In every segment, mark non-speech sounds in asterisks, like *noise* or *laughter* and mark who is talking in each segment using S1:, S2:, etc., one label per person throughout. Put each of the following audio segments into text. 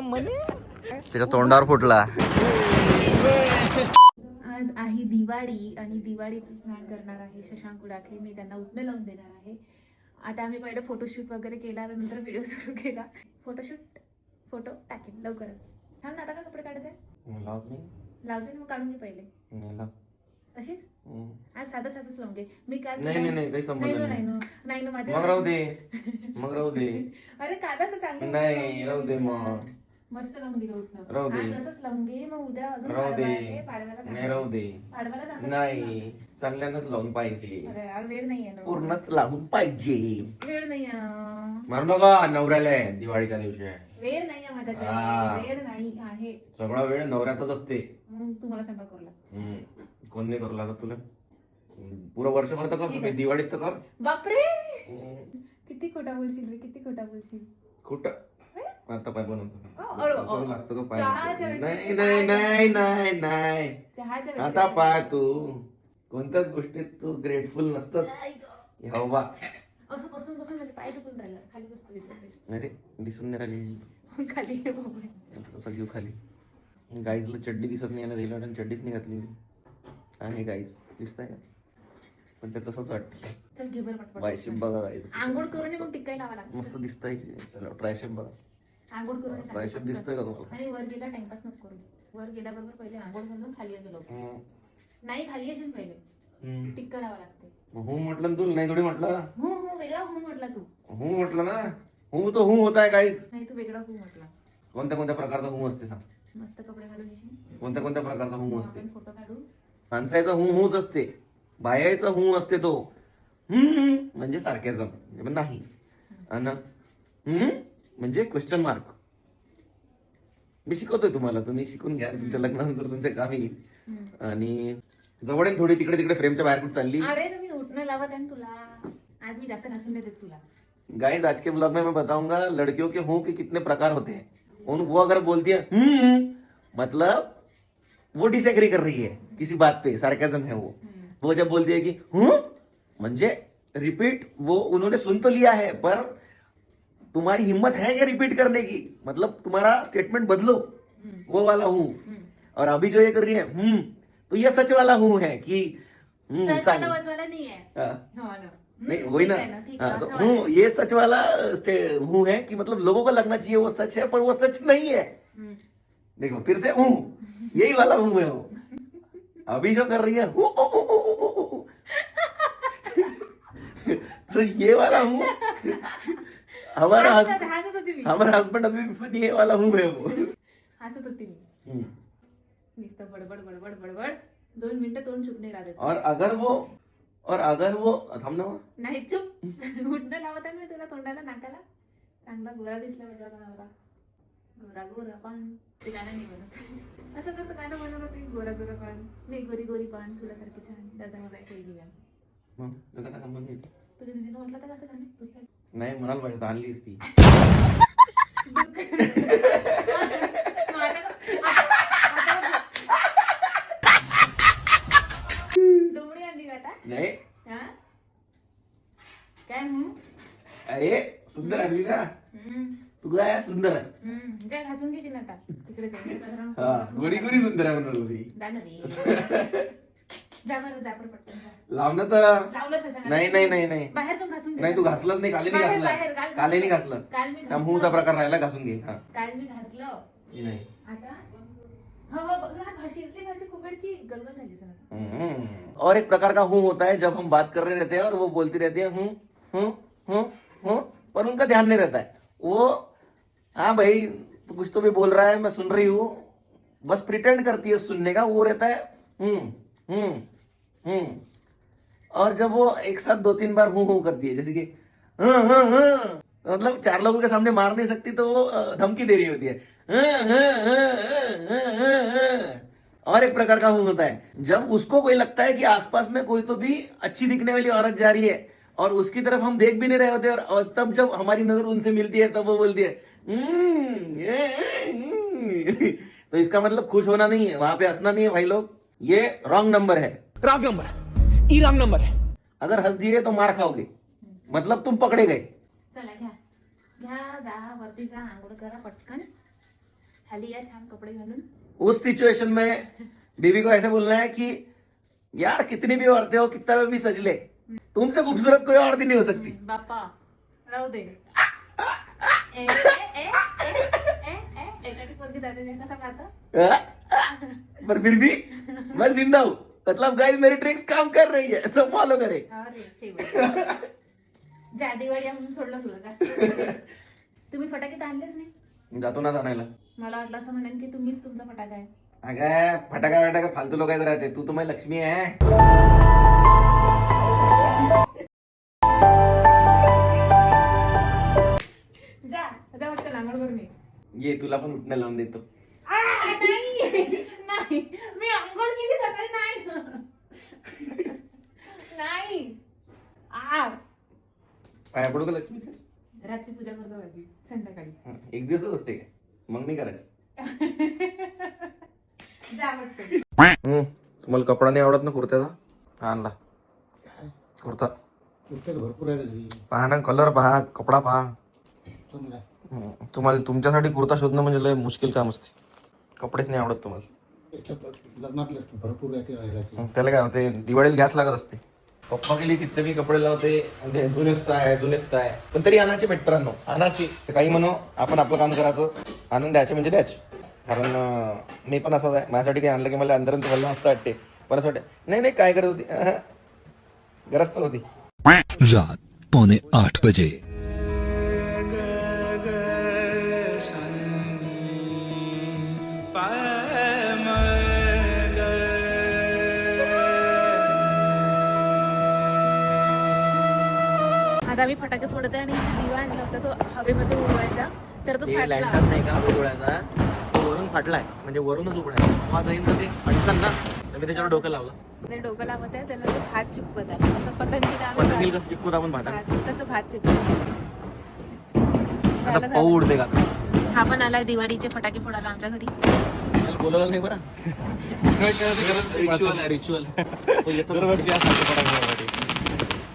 S1: म्हणे त्याच्या तोंडावर फुटला.
S2: आज आहे दिवाळी आणि दिवाळीचं स्नान करणार आहे शशांक उडाखे मी त्यांना उठणं लावून देणार आहे. आता आम्ही पहिले फोटोशूट वगैरे केला नंतर व्हिडिओ सुरू केला. फोटोशूट फोटो टाकेन लवकरच. थांब ना आता का कपडे काढत आहे?
S1: लावत नाही.
S2: लावते ना मग काढून घे पहिले.
S1: नाही हम्म.
S2: आज साधं साधंच लावून घे मी काल
S1: नाही नाही नाही काही संबंध
S2: नाही ना,
S1: नाही
S2: नाही ना, नाही ना माझ्या
S1: मग राहू दे. *laughs* मग राहू दे.
S2: अरे कालच चांगलं
S1: नाही राहू दे मग.
S2: मस्त लावून घे उठणं
S1: राहू दे.
S2: आज असंच लावून घे मग उद्या अजून
S1: राहू दे. नाही राहू दे. नाही चांगल्यानंच लावून पाहिजे.
S2: वेळ नाहीये
S1: पूर्णच लावून पाहिजे.
S2: वेळ नाहीये ना.
S1: मारू नका नवऱ्याला दिवाळीच्या दिवशी. आहे.
S2: वेळ माझ्याकडे.
S1: हा.
S2: नाही आहे.
S1: सगळा वेळ नवऱ्यातच असते.
S2: म्हणून तुम्हाला स्वयंपाक करू
S1: हम्म. कोण नाही करू लागत तुला? पुरं वर्षभर तर कर. दिवाळीत तर कर.
S2: बापरे!
S1: हम्म.
S2: किती खोटा बोलशील रे किती खोटा बोलशील.
S1: कुठं आता पाय बनवतो
S2: अ, अ, अ.
S1: करू लागतो का पाय? नाही
S2: व्यतिरिक्त
S1: नाही नाही नाही नाही.
S2: चहाच्या
S1: आता पाय तू. कोणत्याच गोष्टीत तू ग्रेटफुल नसतच.
S2: आई गं.
S1: हो बा
S2: असं बसून बसून म्हणजे पाय दुखून राहिलं खाली बसतो.
S1: अरे दिसून नाही राहिली.
S2: खाली
S1: कसं घेऊ खाली. गाईजला चड्डी दिसत नाही आणि चड्डीच नाही घातली. आहे गाईज दिसतंय. का पण ते तसंच वाटतं. बायशेप बघा गाईज.
S2: आंघोळ करून मग टिकाय लावा
S1: मस्त दिसतंय चला ट्रायशेप बघा.
S2: आंघोळ करून
S1: ट्रायशेप. दिसतंय का तुम्हाला?
S2: आणि वर गेला टाइमपास नको करू. वर गेल्याबरोबर पहिले आंघोळ घालून खाली गेलो. नाही खाली पहिले. टिक्का लावा लागते.
S1: हो म्हटलं तुला नाही थोडी म्हटलं?
S2: हो हो वेगळा हो म्हटला तू.
S1: हू म्हटलं ना? हू तो हू होत आहे काहीच
S2: नाही तू वेगळा हो म्हटला.
S1: कोणत्या कोणत्या प्रकारचा हू असते सांग.
S2: मस्त कपडे घालून येशील?
S1: कोणत्या कोणत्या प्रकारचा हू असते?
S2: आपण फोटो काढू.
S1: माणसाचा हू हूच असते. बायाचा हू असते तो. हम्म म्हणजे सारख्याचा नाही. आणि हम्म म्हणजे क्वेश्चन मार्क मी शिकवतोय तुम्हाला. तुम्ही शिकून घ्या. तुमच्या लग्नानंतर तुमच्या कामी येईल. आणि जवळ थोडी तिकडे तिकडे फ्रेमच्या बाहेर कुठे चालली?
S2: अरे तुम्ही उठणं लावत आहे ना तुला. आज मी जास्त घासून देते तुला.
S1: गाइस आज के ब्लॉग में मैं बताऊँगा लड़कियों के हूँ के कितने प्रकार होते हैं। उन वो अगर बोलती है हम्म मतलब वो डिसएग्री कर रही है किसी बात पे सार्केजम है वो। वो जब बोलती है कि हूँ म्हणजे रिपीट वो उन्होंने सुन तो लिया है पर तुम्हारी हिम्मत है क्या रिपीट करने की? मतलब तुम्हारा स्टेटमेंट बदलो। वो वाला हूँ। और अभी जो ये कर रही है हम्म तो ये सच वाला हूँ है कि हम्म.
S2: वाला नाही आहे
S1: हाँ.
S2: हो
S1: नहीं
S2: हम्म,
S1: वही ना। हाँ, तो हूँ ये सच वाला हूँ है कि मतलब लोगों को लगना चाहिए वो सच है पर वो सच नहीं है।
S2: हम्म.
S1: देखो फिर से हूँ यही वाला हूँ है। वो अभी जो कर रही है हूँ, हूँ, हूँ, हूँ, हूँ, हूँ। *laughs* तो ये वाला हूँ। हमारा
S2: होती मी
S1: हमारा हस्बैंड अभी भी फनी है वाला हूँ मैं वो
S2: हसत होती मी
S1: हम्म.
S2: नुसतं बडबड बडबड बडबड। दोन मिनिटं तोंड चुप नाही राहत
S1: और अगर वो और अगर वो थांब ना वो.
S2: नाही चुप. उठणं लावत आहे मी तुला तोंडाला नाकाला. चांगला गोरा दिसला पाहिजे आता नवरा गोरा गोरा पान. ते गाणं नाही म्हणत. असं कसं गाणं म्हणत होते गोरा गोरा पान. नाही गोरी गोरी पान तुझ्यासारखी छान. दादा मला पहिली गाणं
S1: मग? त्याचा काय संबंध नाही?
S2: तुझ्या दिदीनं म्हटलं तर कसं गाणं?
S1: नाही म्हणाल पाहिजे तर आणलीच *laughs* *laughs* ती
S2: माझं का- डोंगरी आणली का आता
S1: नाही
S2: हा काय
S1: अरे सुंदर आणली ना
S2: हम्म
S1: तू काय सुंदर आहे
S2: हम्म जा घासून घेशील आता तिकडे जाऊन कचरा नको.
S1: हा गोरी गोरी सुंदर आहे म्हणाल मी
S2: जा ना रे. जा बरं जा बरं पटकन जा.
S1: लावणं तर
S2: लावलं शशांक.
S1: नाही नाही नाही नाही
S2: बाहेर जाऊन घासून घे.
S1: नाही तू घासलंच नाही काले नाही
S2: बाहेर, बाहेर, काल
S1: घासलं काले नाही
S2: घासलं.
S1: घासलं
S2: काल मी घासलं.
S1: प्रकार राहिला घासून घे हा
S2: काल मी घासलं
S1: नाही
S2: आता
S1: और एक प्रकार का हूँ होता है, जब हम बात कर रहे रहते हैं और वो बोलती रहती है, हूँ हूँ हूँ हूँ, पर उनका ध्यान नहीं रहता है। वो हाँ भाई, तू कुछ तो भी बोल रहा है, मैं सुन रही हूँ। बस प्रिटेंड करती है सुनने का, वो रहता है हम्म हम्म हम्म और जब वो एक साथ दो तीन बार हूँ हूँ करती है, जैसे कि हाँ हाँ हाँ। मतलब चार लोगों के सामने मार नहीं सकती तो वो धमकी दे रही होती है। हाँ, हाँ, हाँ, हाँ, हाँ, हाँ, हाँ। और एक प्रकार का हूँ होता है। जब उसको कोई लगता है कि आसपास में कोई तो भी अच्छी दिखने वाली औरत जा रही है और उसकी तरफ़ हम देख भी नहीं रहे होते और, तब जब हमारी नज़र उनसे मिलती है तब वो बोलती है "हम्म, हम्म।" *laughs* तो इसका मतलब खुश होना नहीं है वहाँ पे हंसना नहीं है भाई लोग। ये रॉन्ग नंबर है।
S3: रॉन्ग नंबर ई रॉन्ग नंबर है।
S1: अगर हंस दिए तो मार खाओगे। मतलब तुम पकड़े गए।
S2: चला घ्या घ्या जा वरती जा आंघोळ करा पटकन. खाली या छान कपडे घालून.
S1: उस सिचुएशन में बीवी को ऐसे बोलना है कि यार कितनी भी औरतें हो कितना भी सज ले तुमसे खूबसूरत कोई औरत ही नहीं हो सकती.
S2: बाप्पा राहू दे. ए, ए, ए, ए, ए, ए, एखादी पोरगी दादा दे कसा खातं?
S1: पर फिर भी मैं ज़िंदा हूँ. मतलब गाइस मेरी ट्रिक्स काम कर रही है सब फॉलो करे.
S2: अरे शेवट. जा दिवाळी म्हणून सोडलं तुला का *laughs* तुम्ही फटाके तर आणलेच नाही.
S1: जातो ना जाणायला
S2: मला वाटलं असं म्हणेन की तुम्हीच तुमचा फटाका आहे.
S1: अगं फटाका फटाका फालतू लोक राहते तू तुम्हाला लक्ष्मी आहे.
S2: जा जा वाटतं नांगड करून ये.
S1: ये तुला पण उठणं लावून देतो
S2: आ, नाही नाही मी आंघोळ केली सकाळी नाही नाही आ
S1: पाया पडू का लक्ष्मी
S2: रात्री पूजा करतो संध्याकाळी.
S1: एक दिवसच असते काय? मग नाही करायचं. *laughs*
S2: जा वाटतं
S1: तुम्हाला कपडा नाही आवडत ना कुर्त्याचा? आणला. कुर्ता.
S3: कुर्त्यात भरपूर आहे
S1: पहा ना कलर पहा कपडा पहा. हम्म. तुम्हाला तुमच्यासाठी कुर्ता शोधणं म्हणजे लय मुश्किल काम असते. कपडेच नाही आवडत तुम्हाला.
S3: भरपूर आहे ते
S1: त्याला काय होते दिवाळीला गॅस लागत असते. पप्पा गेली किती मी कपडे लावते जुनेस्त आहे जुनेस्त आहे. पण तरी आणायचे मित्रांनो आणायची काही म्हणू आपण आपलं काम करायचं आणून द्यायचे म्हणजे द्यायचे. कारण मी पण असंच आहे. माझ्यासाठी काही आणलं की मला अंदरून तुम्हाला मस्त वाटते. पण असं वाटते नाही नाही काय करत होती. *laughs* गरज तर होती.
S4: रात पौने आठ बजे.
S2: आता मी फटाके फोडते आणि दिवा आणला होता तो हवेमध्ये उडवायचा. तर तो फाटला.
S1: नाही का उघडायचा तो वरून फाटलाय. म्हणजे वरूनच उघडायचा. तर ते ना. तर मी त्याच्यावर डोकं लावलं.
S2: ते डोकं लावत आहे त्याला तो भात चिपकत आहे. असं पतंगीला आम्ही
S1: पतंगील
S2: भात-
S1: कसं चिपकूत आपण भाता
S2: भात- तसं भात चिपकत
S1: आता पाऊ उडते का?
S2: हा पण आलाय दिवाळीचे फटाके फोडायला आमच्या घरी.
S1: बोलवलं नाही बरं. रिच्युअल आहे रिच्युअल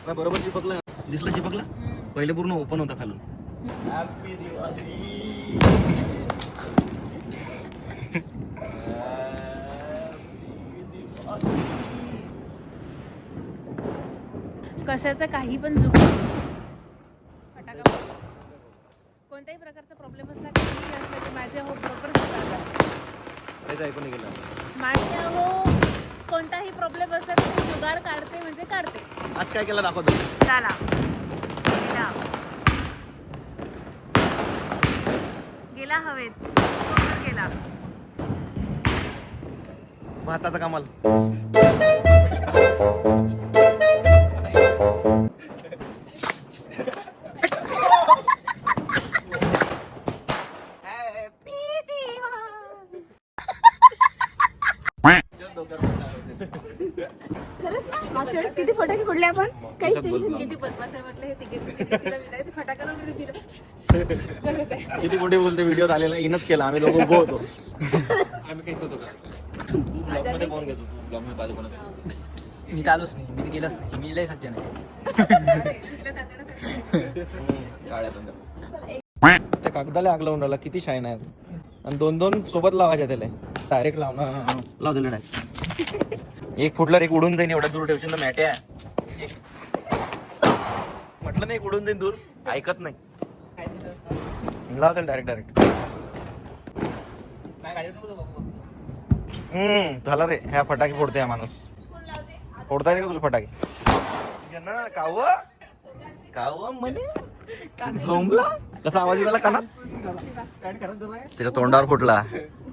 S1: बरोबर चिपकलं. दिसलं चिपकलं? पहिले पूर्ण ओपन होता खालून.
S2: कशाचं काही पण. फटाका फोड. कोणत्याही प्रकारचा प्रॉब्लेम असला काही असला की माझे हो बरोबर माझे हो कोणताही प्रॉब्लेम असला तर मी जुगाड काढते म्हणजे काढते.
S1: आज काय केलं दाखवतो
S2: चला. गेला गेला हवेत. गेला?
S1: भाताचा कमाल.
S2: वेळेस किती फटाके फोडले आपण? काहीच टेन्शन किती बदमाश आहे म्हटलं हे तिघे तिला विनायक ते फटाका लावून दिलं.
S1: किती मोठे बोलते व्हिडिओ आलेला इनच केला आम्ही लोक उभो होतो. आम्ही काही होतो का तू ब्लॉगमध्ये फोन घेतो तू? ब्लॉगमध्ये बाजू कोणाचा
S5: मी तर आलोच नाही मी गेलोच नाही मी लय सज्जन आहे. *laughs*
S1: त्या कागदाला आग लावून राहिला किती शाईन आहे. आणि दोन दोन सोबत लावायच्या त्याला. डायरेक्ट लावणं लाव दिलं डायरेक्ट एक फुटल्यावर एक उडून जाईन एवढ्या दूर ठेवशील ना मॅट्या. म्हटलं नाही एक उडून जाईन दूर ऐकत नाही. लाव त्याला डायरेक्ट डायरेक्ट हम्म झालं रे. ह्या फटाके फोडते हा माणूस. फोडता येते का तुला फटाके? ना काव. काव म्हणे. झोंबला? कसा आवाज येऊ लागला कानात? त्याच्या तोंडावर फुटला.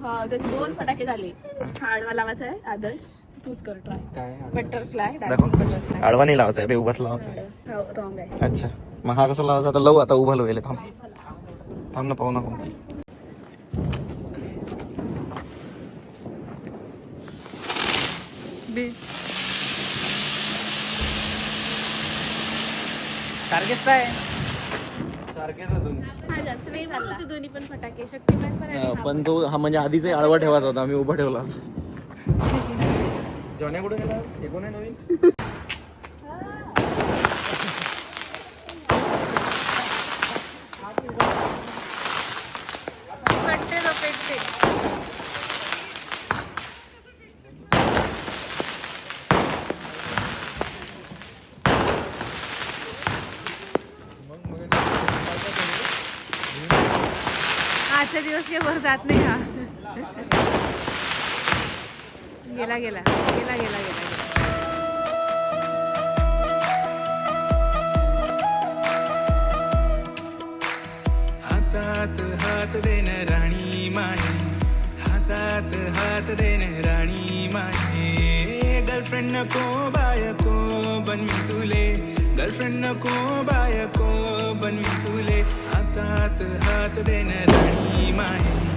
S2: हा ते दोन फटाके झाले. आडवा लावायचा आहे आदर्श. तूच कर ट्राय बटरफ्लाय
S1: दाखव.
S2: बटरफ्लाय
S1: आडवा नाही लावायचा रे उभाच लावायचा आहे.
S2: रॉंग आहे.
S1: अच्छा. मग हा कसा लावायचा? आता लावू आता उभा लावेल थांब. थांब ना पाहू नको.
S5: टार्गेट काय?
S1: सारखेच
S2: हा दोन्ही. पण फटाके शक्तिमान पण आणि हा
S1: पण तो हा म्हणजे आधीच आडवा ठेवायचा होता आम्ही उभा ठेवला जॉन्या कुठे गेला? हे कोण आहे नवीन?
S2: आजच्या दिवस वर जात नाही हा गेला गेला. गेला गेला गेला
S6: हातात हात देन राणी माये. हातात हात देन राणी माये. गर्लफ्रेंड नको बायको बन मी तुले. गर्लफ्रेंड नको बायको बन मी तुले. हातात हात देन राणी माये.